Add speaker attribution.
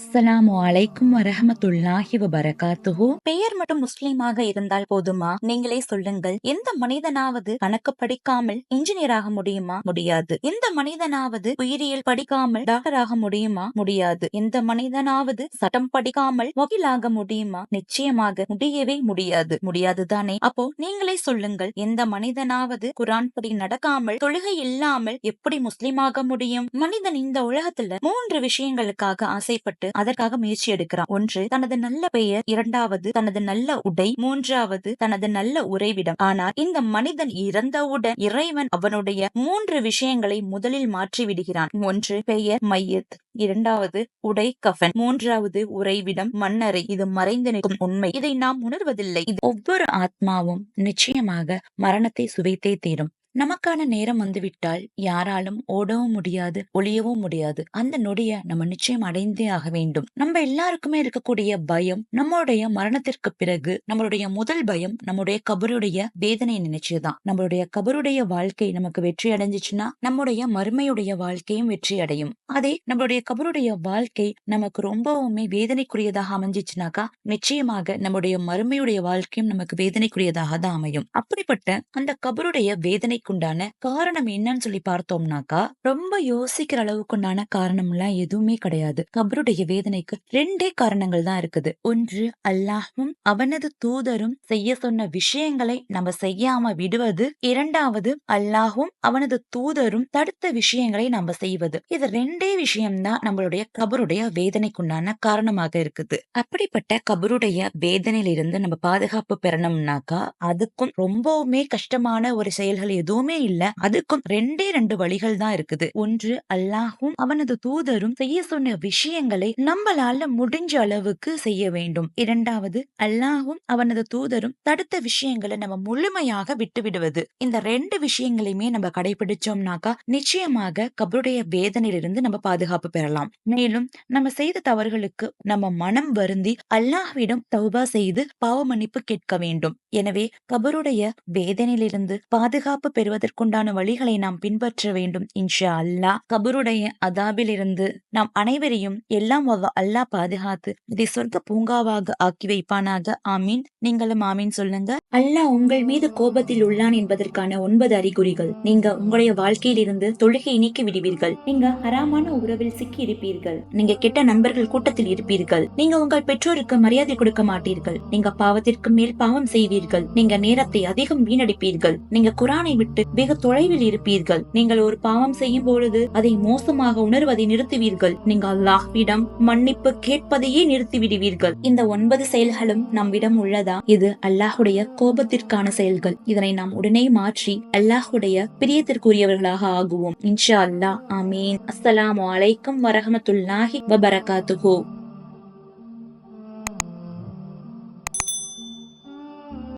Speaker 1: அஸ்ஸலாமு அலைக்கும் வரஹமத்துல்லாஹி வபரகாத்துஹு.
Speaker 2: பெயர் மட்டும் முஸ்லீமாக இருந்தால் போதுமா? நீங்களே சொல்லுங்கள். எந்த மனிதனாவது கணக்கு படிக்காமல் இன்ஜினியர் ஆக முடியுமா? முடியாது. எந்த மனிதனாவது உயிரியல் படிக்காமல் டாக்டர் ஆக முடியுமா? முடியாது. எந்த மனிதனாவது சட்டம் படிக்காமல் வக்கீலாக முடியுமா? நிச்சயமாக முடியவே முடியாது. முடியாது தானே? அப்போ நீங்களே சொல்லுங்கள். எந்த மனிதனாவது குரான் படி நடக்காமல் தொழுகை இல்லாமல் எப்படி முஸ்லீமாக முடியும்? மனிதன் இந்த உலகத்துல மூன்று விஷயங்களுக்காக ஆசைப்பட்டு அதற்காக முயற்சி எடுக்கிறான். ஒன்று தனது நல்ல பெயர். இரண்டாவது தனது நல்ல உடை. மூன்றாவது தனது நல்ல உறைவிடம். ஆனால் இந்த மனிதன் இறந்தவுடன் இறைவன் அவனுடைய மூன்று விஷயங்களை முதலில் மாற்றி விடுகிறான் ஒன்று பெயர் மையத். இரண்டாவது உடை கஃன். மூன்றாவது உறைவிடம் மன்னரை. இது மறைந்து நிற்கும் உண்மை. இதை நாம் உணர்வதில்லை. இது
Speaker 1: ஒவ்வொரு ஆத்மாவும் நிச்சயமாக மரணத்தை சுவைத்தே தீரும். நமக்கான நேரம் வந்துவிட்டால் யாராலும் ஓடவும் முடியாது ஒளியவும் முடியாது. அந்த நொடிய நம்ம நிச்சயம் அடைந்தே ஆக வேண்டும். நம்ம எல்லாருக்குமே இருக்கக்கூடிய பயம் நம்மளுடைய மரணத்திற்கு பிறகு நம்மளுடைய முதல் பயம் நம்முடைய கபருடைய வேதனை நினைச்சுதான் நம்மளுடைய கபருடைய வாழ்க்கை நமக்கு வெற்றி அடைஞ்சிச்சுன்னா நம்முடைய மறுமையுடைய வாழ்க்கையும் வெற்றி அடையும். அதே நம்மளுடைய கபருடைய வாழ்க்கை நமக்கு ரொம்பவுமே வேதனைக்குரியதாக அமைஞ்சிச்சுனாக்கா நிச்சயமாக நம்முடைய மறுமையுடைய வாழ்க்கையும் நமக்கு வேதனைக்குரியதாக தான் அமையும். அப்படிப்பட்ட அந்த கபருடைய வேதனை வேதனைக்குண்டான காரணம் என்னன்னு சொல்லி பார்த்தோம்னாக்கா ரொம்ப யோசிக்கிற அளவுக்குண்டான காரணம் எல்லாம் எதுவுமே கிடையாது. கபருடைய வேதனைக்கு ரெண்டே காரணங்கள் தான் இருக்குது. ஒன்று அல்லாஹும் அவனது தூதரும் செய்ய சொன்ன விஷயங்களை நம்ம செய்யாம விடுவது. இரண்டாவது அல்லாஹும் அவனது தூதரும் தடுத்த விஷயங்களை நம்ம செய்வது. இது ரெண்டே விஷயம்தான் நம்மளுடைய கபருடைய வேதனைக்குண்டான காரணமாக இருக்குது. அப்படிப்பட்ட கபருடைய வேதனையிலிருந்து நம்ம பாதுகாப்பு பெறணும்னாக்கா அதுக்கும் ரொம்பவுமே கஷ்டமான ஒரு செயல்கள் எதுவும் எதுவுமே இல்ல. அதுக்கும் ரெண்டே ரெண்டு வழிகள் தான் இருக்குது. ஒன்று அல்லாஹும் அவனது தூதரும் செய்ய சொன்ன விஷயங்களை நம்மளால முடிஞ்ச அளவுக்கு செய்ய வேண்டும். இரண்டாவது அல்லாஹும் அவனது தூதரும் தடுத்த விஷயங்களை நம்ம முழுமையாக விட்டு விடுவது. இந்த ரெண்டு விஷயங்களையுமே நம்ம கடைபிடிச்சோம்னாக்கா நிச்சயமாக கபருடைய வேதனையிலிருந்து நம்ம பாதுகாப்பு பெறலாம். மேலும் நம்ம செய்த தவறுகளுக்கு நம்ம மனம் வருந்தி அல்லாஹ்விடம் தௌபா செய்து பாவ மன்னிப்பு கேட்க வேண்டும். எனவே கபருடைய வேதனையிலிருந்து பாதுகாப்பு பெறுவதற்குண்டான வழிகளை நாம் பின்பற்ற வேண்டும் இன்ஷா அல்லாஹ். கபருடைய அதாபிலிருந்து நாம் அனைவரையும் எல்லாம் அல்லாஹ் பாதுகாத்து இதை சொர்க்க பூங்காவாக ஆக்கி வைப்பானாக. ஆமீன். நீங்களும் ஆமீன் சொல்லுங்க. அல்லாஹ் உங்கள் மீது கோபத்தில் உள்ளான் என்பதற்கான ஒன்பது அறிகுறிகள். நீங்க உங்களுடைய வாழ்க்கையிலிருந்து தொழுகை நீக்கி விடுவீர்கள். நீங்க ஹராமான உறவில் சிக்கி இருப்பீர்கள். நீங்க கெட்ட நண்பர்கள் கூட்டத்தில் இருப்பீர்கள். நீங்க உங்கள் பெற்றோருக்கு மரியாதை கொடுக்க மாட்டீர்கள். நீங்க பாவத்திற்கு மேல் பாவம் செய்வீர்கள். நீங்க நேரத்தை அதிகம் வீணடிப்பீர்கள். நீங்க குரானை விட்டு வெகு தொலைவில் இருப்பீர்கள். நீங்கள் ஒரு பாவம் செய்யும் பொழுது அதை மோசமாக உணர்வதை நிறுத்துவீர்கள். நீங்கள் அல்லாஹ்விடம் மன்னிப்பு கேட்பதையே நிறுத்தி விடுவீர்கள் இந்த ஒன்பது செயல்களும் நம்மிடம் உள்ளதா? இது அல்லாஹுடைய கோபத்திற்கான செயல்கள். இதனை நாம் உடனே மாற்றி அல்லாஹுடைய பிரியத்திற்குரியவர்களாக ஆகுவோம். இன்ஷா அல்லாஹ். ஆமீன். அஸ்ஸலாமு அலைக்கும் வரஹமத்துல்லாஹி வபரகாத்துஹோ.